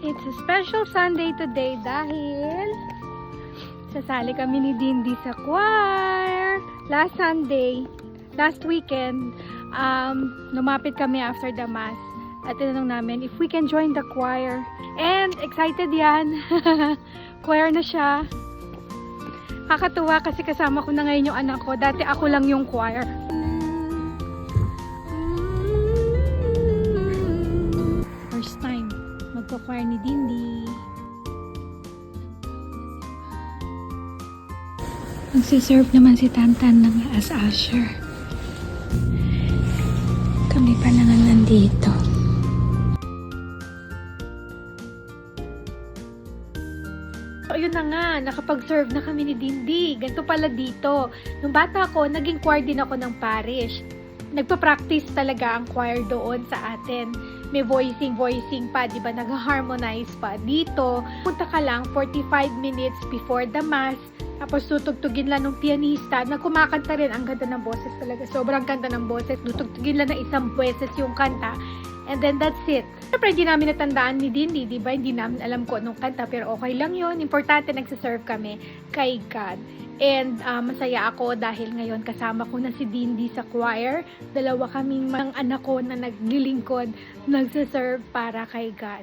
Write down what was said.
It's a special Sunday today dahil sasali kami ni Dindy sa choir. Last Sunday, last weekend, um, lumapit kami after the mass at tinanong namin if we can join the choir. And excited yan. choir na siya. Kakatuwa kasi kasama ko na ngayon yung anak ko. Dati ako lang yung choir. Magko-choir ni Dindy. Magsiserve naman si Tantan ng as usher. Kami pa naman nandito. So, ayun na nga, nakapag-serve na kami ni Dindy. Ganito pala dito. Nung bata ako, naging choir din ako ng parish. Nagpa-practice talaga ang choir doon sa atin. May voicing, voicing pa, di ba? Nag-harmonize pa. Dito, punta ka lang 45 minutes before the mass. Tapos tutugtugin lang ng pianista na kumakanta rin. Ang ganda ng boses talaga. Sobrang ganda ng boses. Tutugtugin lang ng isang beses yung kanta. And then that's it. Siyempre, hindi namin natandaan ni Dindy, di ba? Hindi namin alam ko anong kanta, pero okay lang yun. Importante, nagsiserve kami kay God. And ah, masaya ako dahil ngayon kasama ko na si Dindy sa choir. Dalawa kaming mga anak ko na naglilingkod, nagsiserve para kay God.